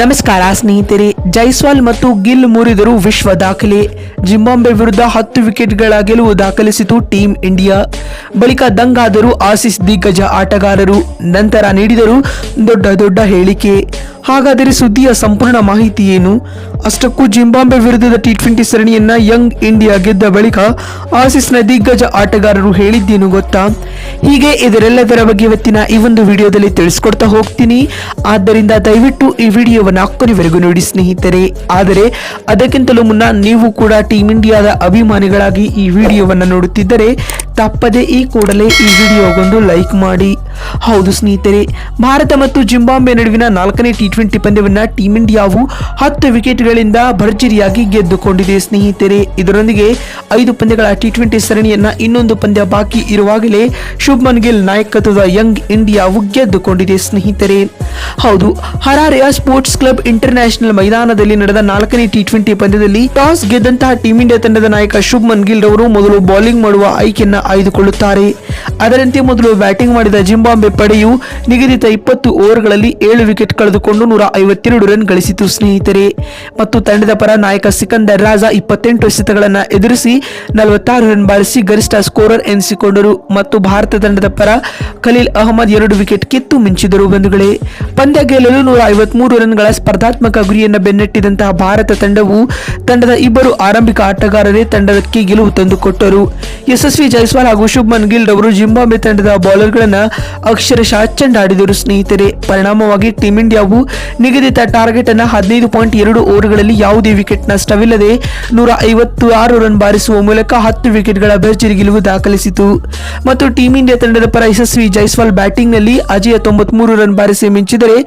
ನಮಸ್ಕಾರ ಸ್ನೇಹಿತರೆ, ಜೈಸ್ವಾಲ್ ಮತ್ತು ಗಿಲ್ ಮುರಿದರು ವಿಶ್ವ ದಾಖಲೆ. ಜಿಂಬಾಂಬೆ ವಿರುದ್ಧ ಹತ್ತು ವಿಕೆಟ್ಗಳ ಗೆಲುವು ದಾಖಲಿಸಿತು ಟೀಂ ಇಂಡಿಯಾ. ಬಳಿಕ ದಂಗಾದರು ಆಸಿಸ್ ದಿಗ್ಗಜ ಆಟಗಾರರು ನಂತರ ನೀಡಿದರು ದೊಡ್ಡ ದೊಡ್ಡ ಹೇಳಿಕೆ. ಹಾಗಾದರೆ ಸುದ್ದಿಯ ಸಂಪೂರ್ಣ ಮಾಹಿತಿ ಏನು? ಅಷ್ಟಕ್ಕೂ ಜಿಂಬಾಬ್ವೆ ವಿರುದ್ಧದ ಟಿ ಟ್ವೆಂಟಿ ಸರಣಿಯನ್ನ ಯಂಗ್ ಇಂಡಿಯಾ ಗೆದ್ದ ಬಳಿಕ ಆಸೀಸ್ನ ದಿಗ್ಗಜ ಆಟಗಾರರು ಹೇಳಿದ್ದೇನು ಗೊತ್ತಾ? ಹೀಗೆ ಇದರೆಲ್ಲದರ ಬಗ್ಗೆ ಇವತ್ತಿನ ಈ ಒಂದು ವಿಡಿಯೋದಲ್ಲಿ ತಿಳಿಸ್ಕೊಡ್ತಾ ಹೋಗ್ತೀನಿ. ಆದ್ದರಿಂದ ದಯವಿಟ್ಟು ಈ ವಿಡಿಯೋವನ್ನು ಕೊನೆವರೆಗೂ ನೋಡಿ ಸ್ನೇಹಿತರೆ. ಆದರೆ ಅದಕ್ಕಿಂತಲೂ ಮುನ್ನ ನೀವು ಕೂಡ ಟೀಮ್ ಇಂಡಿಯಾದ ಅಭಿಮಾನಿಗಳಾಗಿ ಈ ವಿಡಿಯೋವನ್ನು ನೋಡುತ್ತಿದ್ದರೆ ತಪ್ಪದೆ ಈ ಕೂಡಲೇ ಈ ವಿಡಿಯೋಗೊಂದು ಲೈಕ್ ಮಾಡಿ. ಹೌದು ಸ್ನೇಹಿತರೆ, ಭಾರತ ಮತ್ತು ಜಿಂಬಾಬ್ವೆ ನಡುವಿನ ನಾಲ್ಕನೇ ಟಿ ಟ್ವೆಂಟಿ ಪಂದ್ಯವನ್ನ ಟೀಂ ಇಂಡಿಯಾವು ಹತ್ತು ವಿಕೆಟ್ಗಳಿಂದ ಭರ್ಜರಿಯಾಗಿ ಗೆದ್ದುಕೊಂಡಿದೆ ಸ್ನೇಹಿತರೆ. ಇದರೊಂದಿಗೆ ಐದು ಪಂದ್ಯಗಳ ಟಿ ಟ್ವೆಂಟಿ ಸರಣಿಯನ್ನ ಇನ್ನೊಂದು ಪಂದ್ಯ ಬಾಕಿ ಇರುವಾಗಲೇ ಶುಭ್ಮನ್ ಗಿಲ್ ನಾಯಕತ್ವದ ಯಂಗ್ ಇಂಡಿಯಾವು ಗೆದ್ದುಕೊಂಡಿದೆ ಸ್ನೇಹಿತರೆ. ಹೌದು, ಹರಾರೆಯ ಸ್ಪೋರ್ಟ್ಸ್ ಕ್ಲಬ್ ಇಂಟರ್ನ್ಯಾಷನಲ್ ಮೈದಾನದಲ್ಲಿ ನಡೆದ ನಾಲ್ಕನೇ ಟಿ ಟ್ವೆಂಟಿ ಪಂದ್ಯದಲ್ಲಿ ಟಾಸ್ ಗೆದ್ದಂತಹ ಟೀಂ ಇಂಡಿಯಾ ತಂಡದ ನಾಯಕ ಶುಭ್ಮನ್ ಗಿಲ್ ರವರು ಮೊದಲು ಬೌಲಿಂಗ್ ಮಾಡುವ ಆಯ್ಕೆಯನ್ನು ಆಯ್ದುಕೊಳ್ಳುತ್ತಾರೆ. ಅದರಂತೆ ಮೊದಲು ಬ್ಯಾಟಿಂಗ್ ಮಾಡಿದ ಜಿಂಬಾಬ್ವೆ ಪಡೆಯು ನಿಗದಿತ ಇಪ್ಪತ್ತು ಓವರ್ಗಳಲ್ಲಿ ಏಳು ವಿಕೆಟ್ ಕಳೆದುಕೊಂಡು ನೂರ ಐವತ್ತೆರಡು ರನ್ ಗಳಿಸಿತು, ಸ್ನೇಹಿತರೆ. ಮತ್ತು ತಂಡದ ಪರ ನಾಯಕ ಸಿಕಂದರ್ ರಾಜಾ ಇಪ್ಪತ್ತೆಂಟು ಎಸೆತಗಳನ್ನು ಎದುರಿಸಿ ನಲವತ್ತಾರು ರನ್ ಬಾರಿಸಿ ಗರಿಷ್ಠ ಸ್ಕೋರರ್ ಎನಿಸಿಕೊಂಡರು. ಮತ್ತು ಭಾರತ ತಂಡದ ಪರ ಖಲೀಲ್ ಅಹಮದ್ ಎರಡು ವಿಕೆಟ್ ಕಿತ್ತು ಮಿಂಚಿದರು, ಬಂಧುಗಳೇ. ಪಂದ್ಯ ಗೆಲ್ಲಲು ನೂರ ಐವತ್ಮೂರು ರನ್ಗಳ ಸ್ಪರ್ಧಾತ್ಮಕ ಗುರಿಯನ್ನು ಬೆನ್ನಟ್ಟಿದಂತಹ ಭಾರತ ತಂಡವು ತಂಡದ ಇಬ್ಬರು ಆರಂಭಿಕ ಆಟಗಾರರೇ ತಂಡಕ್ಕೆ ಗೆಲುವು ತಂದುಕೊಟ್ಟರು. ಯಶಸ್ವಿ ಜೈಸ್ವಾಲ್ ಹಾಗೂ ಶುಭ್ಮನ್ ಗಿಲ್ ರವರು ಜಿಂಬಾಂಬೆ ತಂಡದ ಬೌಲರ್ಗಳನ್ನ ಅಕ್ಷರಶಃ ಚೆಂಡಾಡಿದರು ಸ್ನೇಹಿತರೆ, ಪರಿಣಾಮವಾಗಿ ಟೀಂ ಇಂಡಿಯಾವು ನಿಗದಿತ ಟಾರ್ಗೆಟ್ ಅನ್ನು ಹದಿನೈದು ಪಾಯಿಂಟ್ ಎರಡು ಓವರ್ಗಳಲ್ಲಿ ಯಾವುದೇ ವಿಕೆಟ್ ನಷ್ಟವಿಲ್ಲದೆ ನೂರ ಐವತ್ತು ಆರು ರನ್ ಬಾರಿಸುವ ಮೂಲಕ ಹತ್ತು ವಿಕೆಟ್ಗಳ ಭರ್ಜರಿ ಗೆಲುವು ದಾಖಲಿಸಿತು. ಮತ್ತು ಟೀಂ ಇಂಡಿಯಾ ತಂಡದ ಪರ ಯಶಸ್ವಿ ಜೈಸ್ವಾಲ್ ಬ್ಯಾಟಿಂಗ್ನಲ್ಲಿ ಅಜಯ ತೊಂಬತ್ಮೂರು ರನ್ ಬಾರಿಸಿ ಮಿಂಚಿದರೆ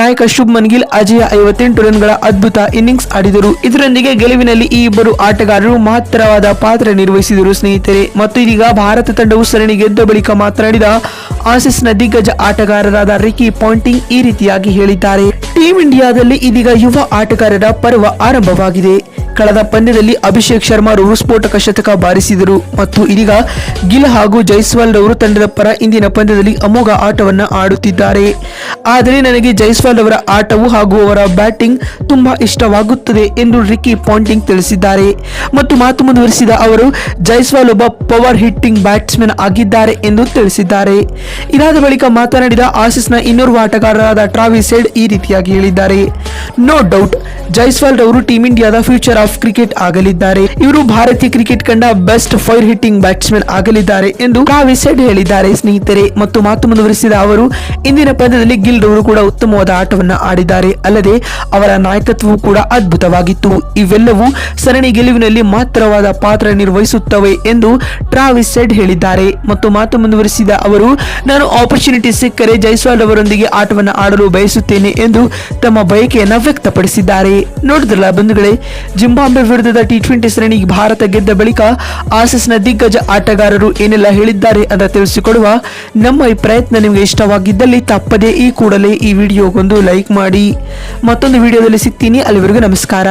ನಾಯಕ ಶುಭ್ಮನ್ ಗಿಲ್ ಅಜಯ ಐವತ್ತೆಂಟು ರನ್ಗಳ ಅದ್ಭುತ ಇನ್ನಿಂಗ್ಸ್ ಆಡಿದರು. ಇದರೊಂದಿಗೆ ಗೆಲುವಿನಲ್ಲಿ ಈ ಇಬ್ಬರು ಆಟಗಾರರು ಮಹತ್ತರವಾದ ಪಾತ್ರ ನಿರ್ವಹಿಸಿದರು ಸ್ನೇಹಿತರೆ. ಮತ್ತು ಇದೀಗ ಭಾರತ ತಂಡವು ಸರಣಿ ಗೆದ್ದ ಬಳಿಕ ಮಾತನಾಡಿದ ಆಸೀಸ್ನ ದಿಗ್ಗಜ ಆಟಗಾರರಾದ ರಿಕಿ ಪಾಂಟಿಂಗ್ ಈ ರೀತಿಯಾಗಿ ಹೇಳಿದ್ದಾರೆ. ಟೀಂ ಇಂಡಿಯಾದಲ್ಲಿ ಇದೀಗ ಯುವ ಆಟಗಾರರ ಪರ್ವ ಆರಂಭವಾಗಿದೆ. ಕಳೆದ ಪಂದ್ಯದಲ್ಲಿ ಅಭಿಷೇಕ್ ಶರ್ಮಾ ರವರು ಸ್ಫೋಟಕ ಶತಕ ಬಾರಿಸಿದರು. ಮತ್ತು ಇದೀಗ ಗಿಲ್ ಹಾಗೂ ಜೈಸ್ವಾಲ್ ರವರು ತಂಡದ ಪರ ಇಂದಿನ ಪಂದ್ಯದಲ್ಲಿ ಅಮೋಘ ಆಟವನ್ನು ಆಡುತ್ತಿದ್ದಾರೆ. ಆದರೆ ನನಗೆ ಜೈಸ್ವಾಲ್ ಅವರ ಆಟವು ಹಾಗೂ ಅವರ ಬ್ಯಾಟಿಂಗ್ ತುಂಬಾ ಇಷ್ಟವಾಗುತ್ತದೆ ಎಂದು ರಿಕಿ ಪಾಂಟಿಂಗ್ ತಿಳಿಸಿದ್ದಾರೆ. ಮತ್ತು ಮಾತು ಮುಂದುವರಿಸಿದ ಅವರು, ಜೈಸ್ವಾಲ್ ಒಬ್ಬ ಪವರ್ ಹಿಟ್ಟಿಂಗ್ ಬ್ಯಾಟ್ಸ್ಮನ್ ಆಗಿದ್ದಾರೆ ಎಂದು ತಿಳಿಸಿದ್ದಾರೆ. ಇದಾದ ಬಳಿಕ ಮಾತನಾಡಿದ ಆಸೀಸ್ನ ಇನ್ನೋರ್ವ ಆಟಗಾರರಾದ ಟ್ರಾವಿಸ್ ಹೆಡ್ ಈ ರೀತಿಯಾಗಿ ಹೇಳಿದ್ದಾರೆ. ನೋ ಡೌಟ್, ಜೈಸ್ವಾಲ್ ರವರು ಟೀಂ ಇಂಡಿಯಾದ ಫ್ಯೂಚರ್ ಆಫ್ ಕ್ರಿಕೆಟ್ ಆಗಲಿದ್ದಾರೆ. ಇವರು ಭಾರತೀಯ ಕ್ರಿಕೆಟ್ ಕಂಡ ಬೆಸ್ಟ್ ಫೈರ್ ಹಿಟ್ಟಿಂಗ್ ಬ್ಯಾಟ್ಸ್ಮನ್ ಆಗಲಿದ್ದಾರೆ ಎಂದು ಕಾವಿ ಸೆಡ್ ಹೇಳಿದ್ದಾರೆ. ಸ್ನೇಹಿತರೆ, ಮತ್ತು ಮಾತು ಮುಂದುವರಿಸಿದ ಅವರು, ಇಂದಿನ ಪಂದ್ಯದಲ್ಲಿ ಗಿಲ್ ರವರು ಕೂಡ ಉತ್ತಮವಾದ ಆಟವನ್ನ ಆಡಿದ್ದಾರೆ. ಅಲ್ಲದೆ, ಅವರ ನಾಯಕತ್ವವು ಕೂಡ ಅದ್ಭುತವಾಗಿತ್ತು. ಇವೆಲ್ಲವೂ ಸರಣಿ ಗೆಲುವಿನಲ್ಲಿ ಮಾತ್ರವಾದ ಪಾತ್ರ ನಿರ್ವಹಿಸುತ್ತವೆ ಎಂದು ಟ್ರಾವಿಸ್ ಸೆಡ್ ಹೇಳಿದ್ದಾರೆ. ಮತ್ತು ಮಾತು ಮುಂದುವರಿಸಿದ ಅವರು, ನಾನು ಆಪರ್ಚುನಿಟಿ ಸಿಕ್ಕರೆ ಜೈಸ್ವಾಲ್ ಅವರೊಂದಿಗೆ ಆಟವನ್ನು ಆಡಲು ಬಯಸುತ್ತೇನೆ ಎಂದು ತಮ್ಮ ಬಯಕೆಯನ್ನು ವ್ಯಕ್ತಪಡಿಸಿದ್ದಾರೆ. ನೋಡಿದ್ರಲ್ಲ ಬಂಧುಗಳೇ ಜಿಂಬಾಬ್ವೆ ವಿರುದ್ಧದ ಟಿ ಟ್ವೆಂಟಿ ಸರಣಿ ಭಾರತ ಗೆದ್ದ ಬಳಿಕ ಆಸಿಸ್ನ ದಿಗ್ಗಜ ಆಟಗಾರರು ಏನೆಲ್ಲ ಹೇಳಿದ್ದಾರೆ ಅಂತ ತಿಳಿಸಿಕೊಡುವ ನಮ್ಮ ಈ ಪ್ರಯತ್ನ ನಿಮಗೆ ಇಷ್ಟವಾಗಿದ್ದಲ್ಲಿ ತಪ್ಪದೇ ಈ ಕೂಡಲೇ ಈ ವಿಡಿಯೋಗೊಂದು ಲೈಕ್ ಮಾಡಿ. ಮತ್ತೊಂದು ವಿಡಿಯೋದಲ್ಲಿ ಸಿಗ್ತೀನಿ. ಅಲ್ಲಿವರೆಗೂ ನಮಸ್ಕಾರ.